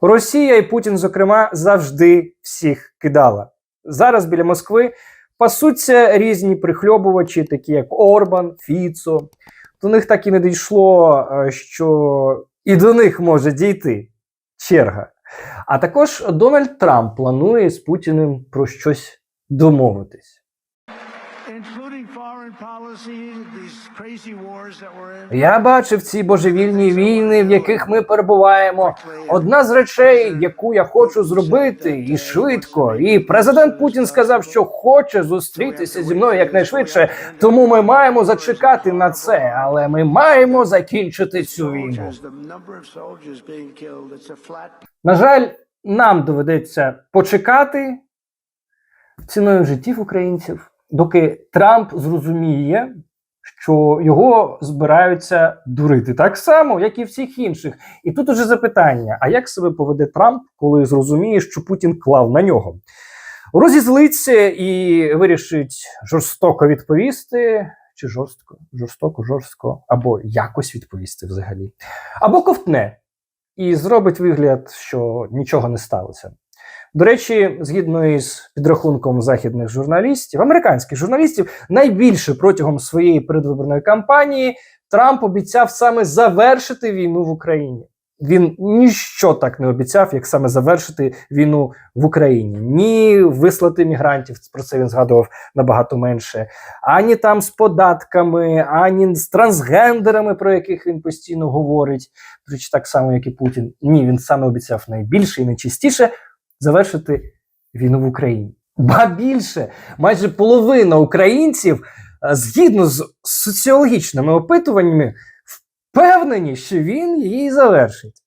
Росія і Путін, зокрема, завжди всіх кидала. Зараз біля Москви пасуться різні прихльобувачі, такі як Орбан, Фіцо. До них так і не дійшло, е, що і до них може дійти черга. А також Дональд Трамп планує з Путіним про щось домовитись. Я бачив ці божевільні війни, в яких ми перебуваємо. Одна з речей, яку я хочу зробити, і швидко. І президент Путін сказав, що хоче зустрітися зі мною якнайшвидше. Тому ми маємо зачекати на це, але ми маємо закінчити цю війну. На жаль, нам доведеться почекати ціною життів українців, доки Трамп зрозуміє, що його збираються дурити так само, як і всіх інших. І тут уже запитання: а як себе поведе Трамп, коли зрозуміє, що Путін клав на нього? Розізлиться і вирішить жорстоко відповісти. Чи жорстко, жорстоко, жорстко, або якось відповісти взагалі, або ковтне і зробить вигляд, що нічого не сталося. До речі, згідно із підрахунком західних журналістів, американських журналістів, найбільше протягом своєї передвиборної кампанії Трамп обіцяв саме завершити війну в Україні. Він ніщо так не обіцяв, як саме завершити війну в Україні. Ні вислати мігрантів, про це він згадував набагато менше, ані там з податками, ані з трансгендерами, про яких він постійно говорить. До так само, як і Путін. Ні, він саме обіцяв найбільше і найчастіше завершити війну в Україні. Ба більше, майже половина українців, е, згідно з соціологічними опитуваннями, впевнені, що він її завершить.